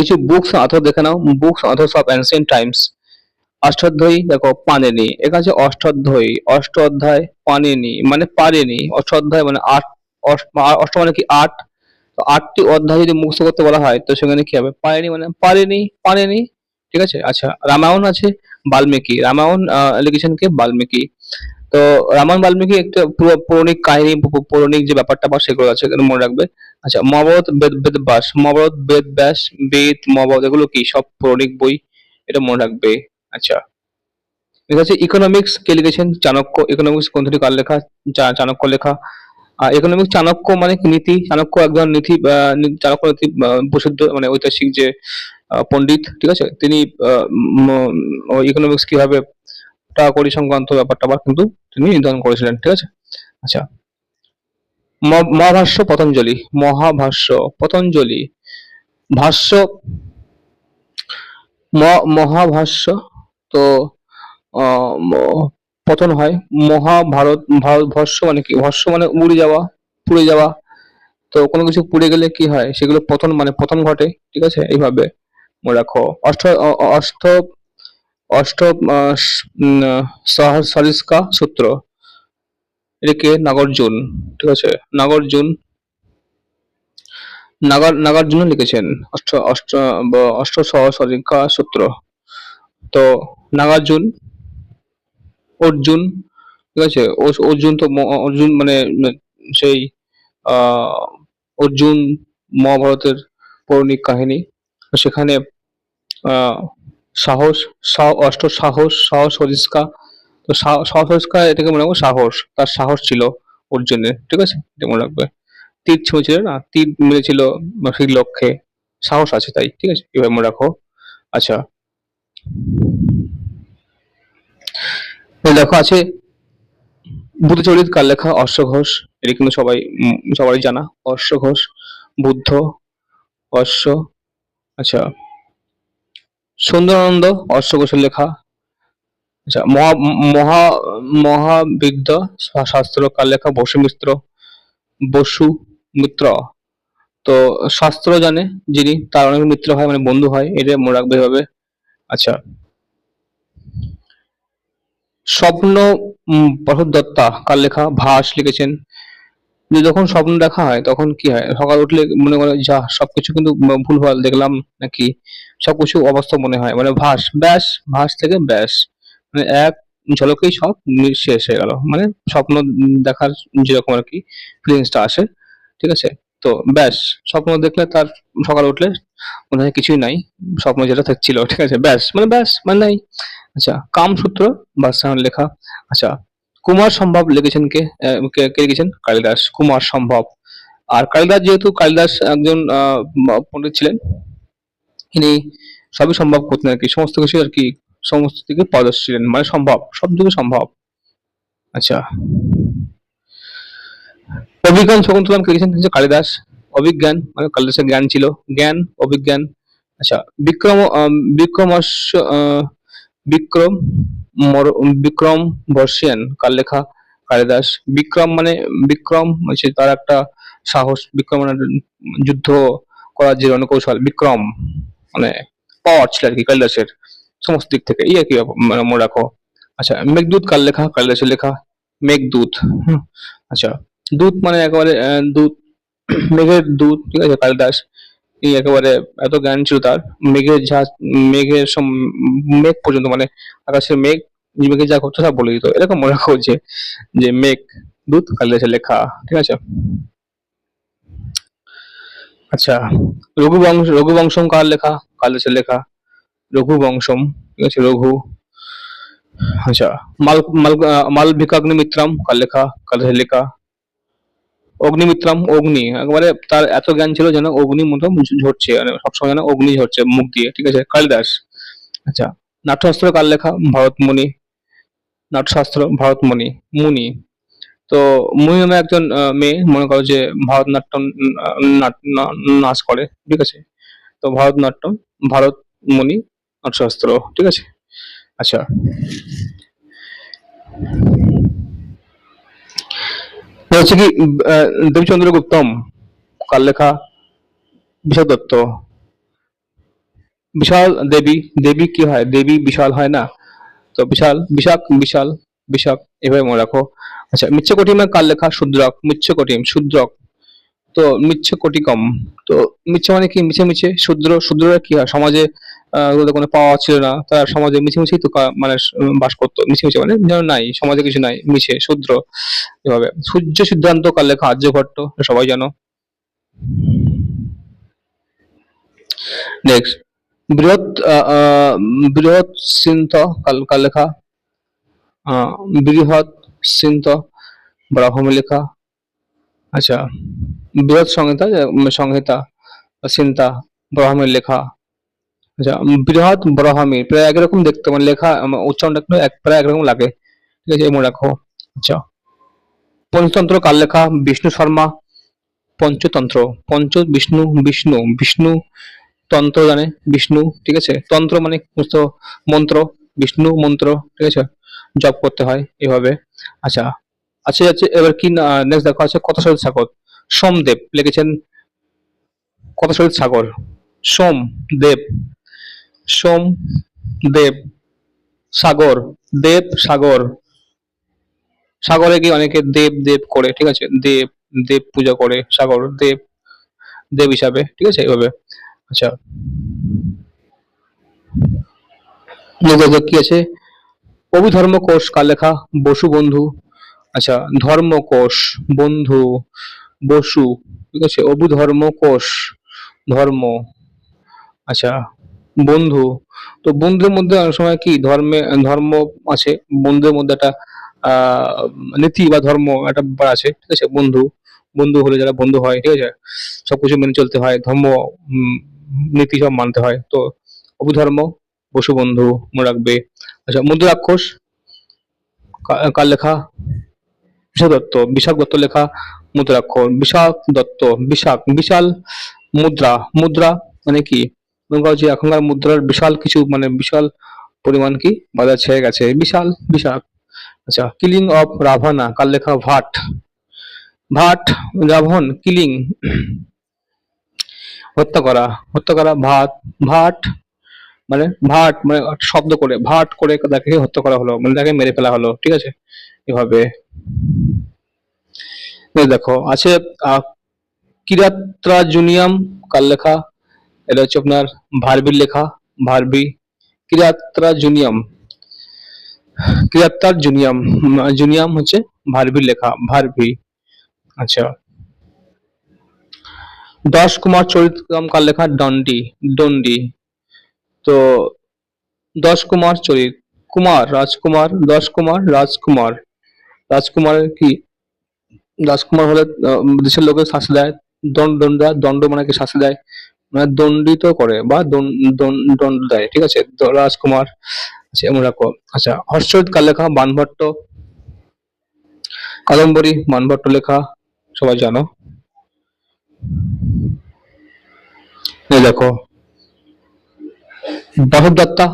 কিছু books author দেখে নাও। Books authors of ancient times Ashtadhyayi, দেখো, পানেনি। এখানে আছে অষ্টাধ্যায়ী। অষ্ট অধ্যায় পানেনি মানে পারেনি। অষ্টাধ্যায় মানে আট, অষ্ট মানে কি আট? তো আটটি অধ্যায় যদি মুখস্থ করতে বলা হয়, তো সেখানে কি হবে? পারেনি মানে পারেনি পারেনি ঠিক আছে? আচ্ছা রামায়ণ আছে, বাল্মীকি। রামায়ণ লিখেছেন কে? বাল্মীকি। তো রামায়ণ বাল্মীকি একটা পুরো পৌরাণিক কাহিনী পৌরাণিক যে ব্যাপারটা বা সেগুলো আছে মনে রাখবে। আচ্ছা মহাভারত বেদ বেদ ব্যাস মহাভারত বেদ ব্যাস বেদ মহাভারত এগুলো কি? সব পৌরাণিক বই এটা মনে রাখবে। আচ্ছা। ঠিক আছে ইকোনমিক্স কে লিখেছেন চাণক্য। ইকোনমিক্স গ্রন্থটি কার লেখা চাণক্য লেখা। ইকোনমিক্স চাণক্য মানে নীতি? চাণক্য একজন নীতি আহ, চাণক্য নীতি প্রসিদ্ধ মানে ঐতিহাসিক যে পণ্ডিত ঠিক আছে? তিনি ইকোনমিক্স কীভাবে টাকা কড়ি সংক্রান্ত ব্যাপারটা আবার কিন্তু তিনি নির্ধারণ করেছিলেন, ঠিক আছে? আচ্ছা। মহাভাষ্য পতঞ্জলি মহাভাষ্য পতঞ্জলি, ভাষ্য মহাভাষ্য তো পতন হয়, মহাভারত, ভারতবর্ষ মানে কি? ভস্য মানে উড়ে যাওয়া, পুড়ে যাওয়া। তো কোনো কিছু পুড়ে গেলে কি হয়? সেগুলো পতন মানে পতন ঘটে, ঠিক আছে? এইভাবে মনে রাখো। অষ্ট অষ্ট অষ্ট আহ, স- উম, আহ, সহ- সরিস্কা সূত্র। এটাকে নাগার্জুন ঠিক আছে? নাগার্জুন। নাগার নাগার্জুন লিখেছেন অষ্ট অষ্ট অষ্ট সহসরিকা সূত্র। তো নাগার্জুন অর্জুন ঠিক আছে? অর্জুন তো অর্জুন মানে সেই অর্জুন মহাভারতের পৌরাণিক কাহিনী। সেখানে সাহস, সা- অষ্ট সাহস সাহস হরিস্কা তো সা- সাহস হরিস্কা এটাকে মনে রাখব সাহস। তার সাহস ছিল অর্জুনের, ঠিক আছে? এটা মনে রাখবে। তীর ছুঁয়েছিল না, তীর মেরেছিল সেই লক্ষ্যে। সাহস আছে তাই, ঠিক আছে? এভাবে মনে রাখো। আচ্ছা। দেখো, আছে বুদ্ধচরিত কার লেখা? অশ্ব ঘোষ। এটা কিন্তু সবাই সবাই জানা। অশ্ব ঘোষ, বুদ্ধ, অশ্ব। আচ্ছা। সুন্দরানন্দ অশ্বকোষের লেখা। আচ্ছা মহা মহা মহাবিদ্য শাস্ত্র কার লেখা? বসু মিত্র বসু মিত্র। তো শাস্ত্র জানে যিনি তার অনেক মিত্র হয় মানে বন্ধু হয় এটা মনে রাখবে এভাবে। আচ্ছা। স্বপ্ন উম, প্রহর দত্তা কার লেখা? ভাস লিখেছেন। যখন স্বপ্ন দেখা হয়, তখন কি হয়? সকাল উঠলে মনে করে, যা, সবকিছু কিন্তু ভুল ভালো, দেখলাম নাকি? সবকিছু অবস্থা মনে হয়। মানে ভাস, ব্যাস, ভাস থেকে ব্যাস। মানে এক ঝলকেই সব শেষ হয়ে গেল। মানে স্বপ্ন দেখার যেরকম আর কি ফিলিংসটা আসে, ঠিক আছে? তো ব্যাস, স্বপ্ন দেখলে তার সকাল উঠলে মনে হয় কিছুই নাই। স্বপ্ন যেটা থাকছিল ঠিক আছে? ব্যাস মানে ব্যাস মানে নাই। আচ্ছা কামসূত্র বাদশাহর লেখা। আচ্ছা কুমার সম্ভব লিখেছেন কে কে লিখেছেন? কালিদাস, কুমার সম্ভব। আর কালিদাস যেহেতু কালিদাস একজন পণ্ডিত ছিলেন, তিনি সবই সম্ভব করতেন আর কি। সমস্ত কিছু আর কি, সমস্ত দিকে পারদর্শী ছিলেন। মানে সম্ভব, সব দিকে সম্ভব। আচ্ছা। অভিজ্ঞান শকুন্তলাম কে লিখেছেন? কালিদাস। অভিজ্ঞান মানে কালিদাসের জ্ঞান ছিল। জ্ঞান, অভিজ্ঞান। আচ্ছা বিক্রম বিক্রমস্য বিক্রম বিক্রম বর্ষিয়ান কার লেখা কালিদাস। বিক্রম মানে বিক্রম হচ্ছে তার একটা সাহস, বিক্রম মানে যুদ্ধ করার যে রণকৌশল, বিক্রম মানে পাওয়ার ছিল আর কি কালিদাসের সমস্ত দিক থেকে। এই আর কি মানে মনে রাখো। আচ্ছা মেঘদূত কার লেখা কালিদাসের লেখা মেঘদূত আচ্ছা দূত মানে একেবারে দূত, মেঘের দূত, ঠিক আছে, কালিদাস। একেবারে এত জ্ঞান ছিল তার। মেঘের যা মেঘের মেঘ পর্যন্ত মানে আকাশের মেঘ যে মেঘে যা করতো সব বলে দিত। এরকম মনে রাখো যে মেঘ দূত কালিদাসের লেখা ঠিক আছে? আচ্ছা রঘুবংশ রঘুবংশম কার লেখা? কালিদাসের লেখা? রঘুবংশম ঠিক আছে রঘু। আচ্ছা মাল মাল আহ, মালবিকাগ্নিমিত্রাম কার লেখা? কালিদাসের লেখা? অগ্নিমিত্রাম, অগ্নি। একবারে তার এত জ্ঞান ছিল যেন অগ্নি মতো ঝরছে মানে সবসময় যেন অগ্নি ঝরছে মুখ দিয়ে, ঠিক আছে? কালিদাস। আচ্ছা নাট্যশাস্ত্র কার লেখা? ভরতমুনি। নাট্যশাস্ত্র ভরতমুনি, মুনি। তো মুনি নামে একজন মেয়ে, মনে করো যে ভারতনাট্যম নাচ করে, ঠিক আছে? তো ভারতনাট্যম ভারত মুনি নাট্যশাস্ত্র, ঠিক আছে? আচ্ছা। হচ্ছে কি দেবচন্দ্র গুপ্তম কার লেখা বিশাল দত্ত। বিশাল দেবী দেবী কি হয়? দেবী বিশাল হয় না? তো বিশাল বিশাখ বিশাল বিশাখ এভাবে মনে রাখো। আচ্ছা মিচ্ছকটিমা কার লেখা শুদ্রক, মিচ্ছকটিম, শুদ্রক। তো মিচ্ছ কটিকম তো মিথ্যে মানে কি? মিছে মিছে? শূদ্র? শূদ্ররা কি হয়? সমাজে কোনো পাওয়া ছিল না। তারা সমাজে মিছে মিছেই তো মানে বাস করতো। মিছে মিছে মানে যেন নাই, সমাজে কিছু নাই, মিছে, শূদ্র, এভাবে। সূর্য সিদ্ধান্ত কার লেখা? আর্যভট্ট সবাই জানো। নেক্সট বৃহৎ বৃহৎ সিন্ত কাল লেখা? বৃহৎ সিন্ত ব্রাহ্মী লেখা। আচ্ছা। বৃহৎ সংহিতা সংহিতা, চিন্তা, ব্রাহ্মীর লেখা। আচ্ছা বৃহৎ ব্রাহ্মী, প্রায় একরকম দেখতে মানে লেখা উচ্চারণটা এক, প্রায় একরকম লাগে। ঠিক আছে মনে রাখো। আচ্ছা পঞ্চতন্ত্র কার লেখা? বিষ্ণু শর্মা, পঞ্চতন্ত্র। পঞ্চ বিষ্ণু বিষ্ণু বিষ্ণু তন্ত্র জানে, বিষ্ণু, ঠিক আছে? তন্ত্র মানে মন্ত্র, বিষ্ণু মন্ত্র, ঠিক আছে? জপ করতে হয়, এভাবে। আচ্ছা আচ্ছা আচ্ছা এবার কি নেক্সট দেখো আছে কত সাগর? সোমদেব লিখেছেন কথা শরীর সাগর? সোম দেব সোম দেব সাগর দেব, সাগর। সাগরে গিয়ে অনেকে দেব দেব করে, ঠিক আছে? দেব দেব পূজা করে, সাগর, দেব দেব হিসাবে, ঠিক আছে? এইভাবে। আচ্ছা। কি আছে? অভিধর্ম কোষ কার লেখা? বসু বন্ধু। আচ্ছা ধর্মকোষ বন্ধু। বসু, ঠিক আছে? অবু অভিধর্ম কোষ, ধর্ম। আচ্ছা বন্ধু। তো বন্ধুদের মধ্যে অনেক সময় কি ধর্মে, ধর্ম আছে, বন্ধুদের মধ্যে একটা নীতি বা ধর্ম একটা ব্যাপার আছে, ঠিক আছে? বন্ধু বন্ধু হলে যারা বন্ধু হয়, ঠিক আছে? সবকিছু মেনে চলতে হয়, ধর্ম নীতি সব মানতে হয়। তো অভিধর্ম বসু বন্ধু মনে রাখবে। আচ্ছা মুদ্রাক্ষস কার লেখা বিশাখ দত্ত বিশাখ দত্ত লেখা মুদ্রাক্ষর বিশাখ দত্ত বিশাখ বিশাল মুদ্রা মুদ্রা মানে কি? যে এখনকার মুদ্রার বিশাল কিছু মানে বিশাল পরিমাণ কি? বাজার ছেয়ে গেছে। বিশাল বিশাখ আচ্ছা কিলিং অফ রাভানা, কার লেখা? ভাট। ভাট, রাভন, কিলিং। হত্যা করা হত্যা করা, ভাত, ভাট মানে ভাট মানে শব্দ করে, ভাট করে তাকে হত্যা করা হলো মানে তাকে মেরে ফেলা হলো, ঠিক আছে? এভাবে। দেখো, আছে কিরাত্রা জুনিয়াম কার লেখা? এটা হচ্ছে আপনার ভার্বির লেখা, ভার্বি। কিরাত্রা জুনিয়াম। কিরাত্রার জুনিয়াম জুনিয়াম হচ্ছে ভার্বির লেখা, ভার্বি। আচ্ছা। দশ কুমার চরিত্রম কার লেখা? দণ্ডি দণ্ডি তো দশ কুমার চরিত কুমার, রাজকুমার দশ কুমার, রাজকুমার। রাজকুমারের কি? রাজকুমার হলে দেশের লোকের শাস্তি দেয়, দণ্ড দণ্ড মানে কি শাস্তি দেয়? মানে দণ্ডিত করে বা দণ্ড দেয়, ঠিক আছে? রাজকুমার আচ্ছা এমন রাখো। আচ্ছা লেখা বানভট্ট, কাদম্বরী, বানভট্ট লেখা, সবাই জানো? দেখো। বাসব দত্তা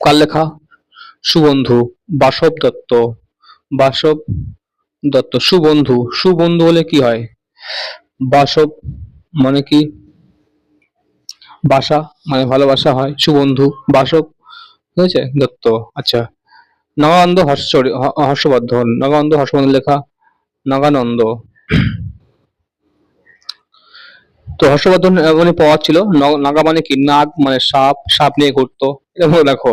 কার লেখা সুবন্ধু, বাসব দত্ত। বাসব দত্ত। সুবন্ধু সুবন্ধু হলে কি হয়? বাসব মানে কি? বাসা মানে ভালোবাসা হয় সুবন্ধু। বাসব আছে দত্ত আচ্ছা। নগানন্দ হর্ষ হর্ষবর্ধন। নগানন্দ হর্ষবর্ধন লেখা নগানন্দ। তো হর্ষবর্ধন আহ, মানে পাওয়ার ছিল নাগা মানে কি? নাগ মানে সাপ সাপ নিয়ে ঘুরতো। এরকম দেখো।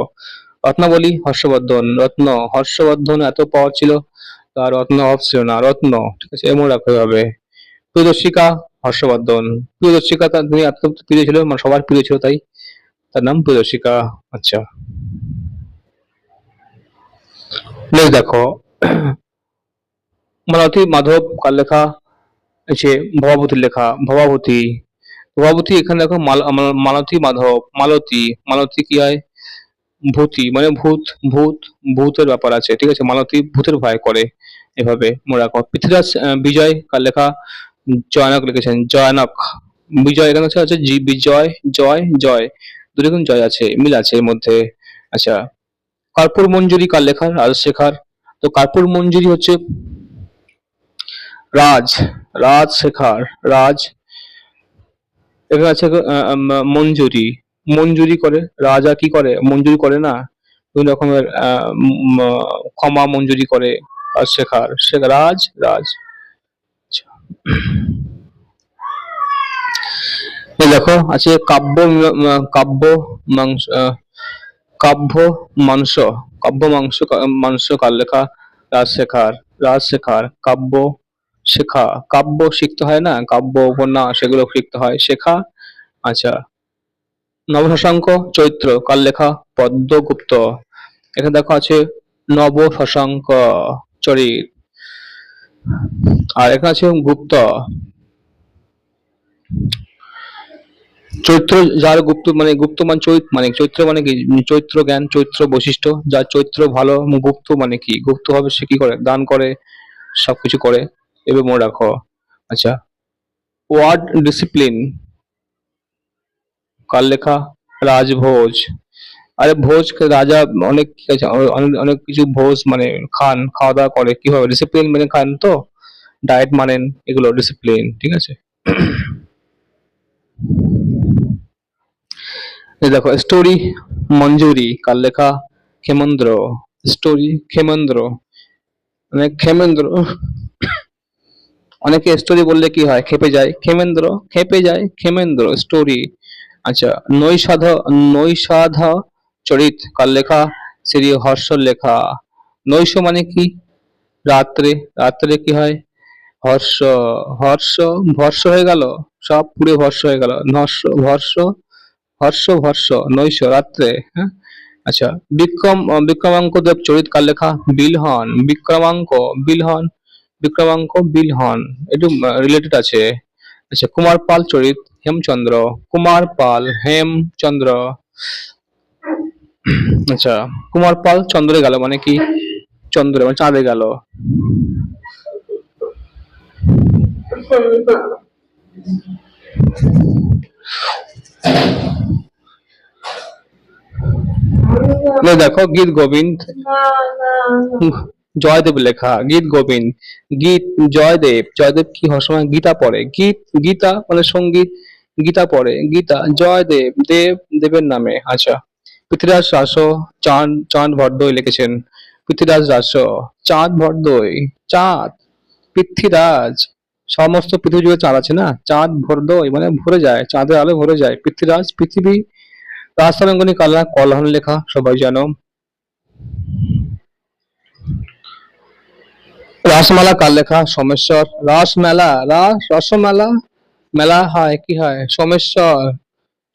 রত্নাবলী হর্ষবর্ধন। রত্ন, হর্ষবর্ধন এত পাওয়ার ছিল, তার রত্ন অভাব ছিল না। রত্ন, ঠিক আছে এমন রাখতে হবে। প্রিয়দর্শিকা হর্ষবর্ধন। প্রিয়দর্শিকা তার তিনি এত প্রিয় ছিল মানে সবার প্রিয় ছিল তাই। তার নাম প্রিয়দর্শিকা আচ্ছা। নেক্সট দেখো। মালতী মাধব কার লেখা? আছে ভবাবতীর লেখা, ভবাবতী। ভবাবতী এখানে দেখো মাল- মাল- মালতী মাধব, মালতী মালতী কি হয়? ভূতি মানে ভূত ভূত, ভূতের ব্যাপার আছে, ঠিক আছে? মালতী ভূতের ভয় করে এভাবে মনে রাখো পৃথ্বীরাজ বিজয় কার লেখা জয়নক লিখেছেন, জয়নক। বিজয় এখানে হচ্ছে জি, বিজয়, জয় জয়। দুটো জয় আছে, মিল আছে এর মধ্যে। আচ্ছা কার্পুর মঞ্জুরি কার লেখা রাজশেখার তো কার্পুর মঞ্জুরি হচ্ছে রাজ রাজ শেখার, রাজ। এখানে আছে মঞ্জুরি। মঞ্জুরি করে, রাজা কি করে? মঞ্জুরি করে না? বিভিন্ন রকমের ক্ষমা মঞ্জুরি করে আর শেখার। শেখা রাজ রাজ। আচ্ছা। দেখো, আছে কাব্য কাব্য মাংস কাব্য মাংস কাব্য মাংস মাংস কার লেখা? রাজশেখার রাজশেখার কাব্য শেখা। কাব্য শিখতে হয় না? কাব্য উপন্যাস সেগুলো শিখতে হয়। শেখা? আচ্ছা। নবশশাঙ্ক চৈত্র কার লেখা পদ্মগুপ্ত। এখানে দেখো আছে নব শশাঙ্ক চরিত। আর এখানে আছে গুপ্ত। চৈত্র যার গুপ্ত মানে গুপ্ত মানে চৈত মানে চৈত্র মানে কি? চৈত্র জ্ঞান, চৈত্র বৈশিষ্ট্য। যার চৈত্র ভালো, গুপ্ত মানে কি? গুপ্ত ভাবে সে কি করে? দান করে, সবকিছু করে। এবার মনে রাখো। আচ্ছা। Word discipline. কার লেখা রাজভোজ। আরে ভোজ রাজা অনেক অনেক কিছু ভোজ মানে খান খাওয়া দাওয়া করে, কীভাবে? ডিসিপ্লিন মেনে খান তো? ডায়েট মানেন, এগুলো ডিসিপ্লিন ঠিক আছে? দেখো স্টোরি মঞ্জুরি কার লেখা ক্ষেমন্দ্র। স্টোরি ক্ষেমন্দ্র। মানে ক্ষেমেন্দ্র, অনেকে স্টোরি বললে কি হয়? খেপে যায়, ক্ষেমেন্দ্র খেপে যায়, ক্ষেমেন্দ্র স্টোরি আচ্ছা নৈষাধ নৈষাধ চরিত কার লেখা? শ্রী হর্ষ লেখা। নৈশ মানে কি? রাত্রে রাত্রে কি হয়? হর্ষ হর্ষ, ভর্ষ হয়ে গেল? সব পুরে ভর্ষ হয়ে গেল। নর্ষ ভর্ষ, হর্ষ, ভর্ষ, নৈশ, রাত্রে হ্যাঁ? আচ্ছা বিক্রম, বিক্রমাঙ্ক দেব চরিত কার লেখা? বিলহন, বিক্রমাঙ্ক বিলহন বিক্রমাঙ্ক, বিলহন। একটু রিলেটেড আছে। আচ্ছা কুমার পাল চরিত হেমচন্দ্র, কুমার পাল, হেমচন্দ্র। আচ্ছা কুমার পাল চন্দ্রে গেল মানে কি? চন্দ্রে মানে চাঁদে গেল। দেখো, গীত গোবিন্দ। জয়দেব লেখা, গীত গোবিন্দ, গীত জয়দেব জয়দেব কি সময় গীতা পড়ে? গীত, গীতা মানে সংগীত, গীতা পড়ে, গীতা, জয়দেব, দেব, দেবের নামে আচ্ছা। পৃথ্বীরাজ রাস চাঁদ চাঁদ ভরদই লিখেছেন। পৃথ্বীরাজ রাস চাঁদ ভরদই, চাঁদ, পৃথ্বীরাজ, সমস্ত পৃথিবী জুড়ে চাঁদ আছে না? চাঁদ ভরদই মানে ভরে যায়, চাঁদের আলো ভরে যায়। পৃথ্বীরাজ, পৃথিবী রাজতরঙ্গনী কালা কলহন লেখা, সবাই জানো। রাসমালা কার লেখা? সোমেশ্বর। রাসমেলা, রাস, রসমেলা? মেলা হয়, কি হয়? সোমেশ্বর।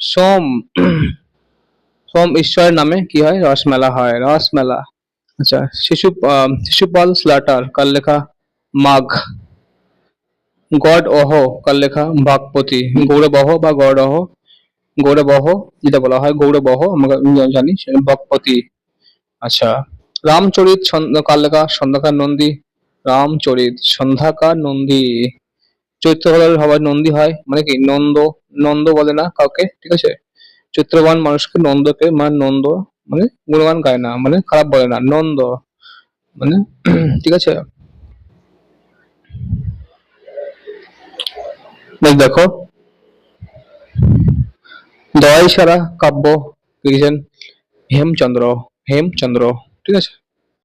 সোম। সোম ঈশ্বরের নামে কি হয়? রসমেলা হয়, রসমেলা। আচ্ছা শিশু শিশুপাল স্লাটার কার লেখা? মাঘ। গড অহ কার লেখা? বাগপতি গৌরবহ বা গড অহ গৌরবহ যেটা বলা হয় গৌরবহ আমরা জানি বকপতি আচ্ছা রামচরিত কার লেখা? সন্ধ্যাকার নন্দী রামচরিত, সন্ধ্যাকার নন্দী। চৈত্র হলে সবাই নন্দী হয় মানে কি, নন্দ নন্দ বলে না কাউকে, ঠিক আছে? চৈত্রবান মানুষকে নন্দকে মানে নন্দ মানে গুণগান গায় না মানে খারাপ বলে না, নন্দ মানে ঠিক আছে? দেখো। দয়াই সারা কাব্য, লিখেছেন হেমচন্দ্র হেমচন্দ্র, ঠিক আছে?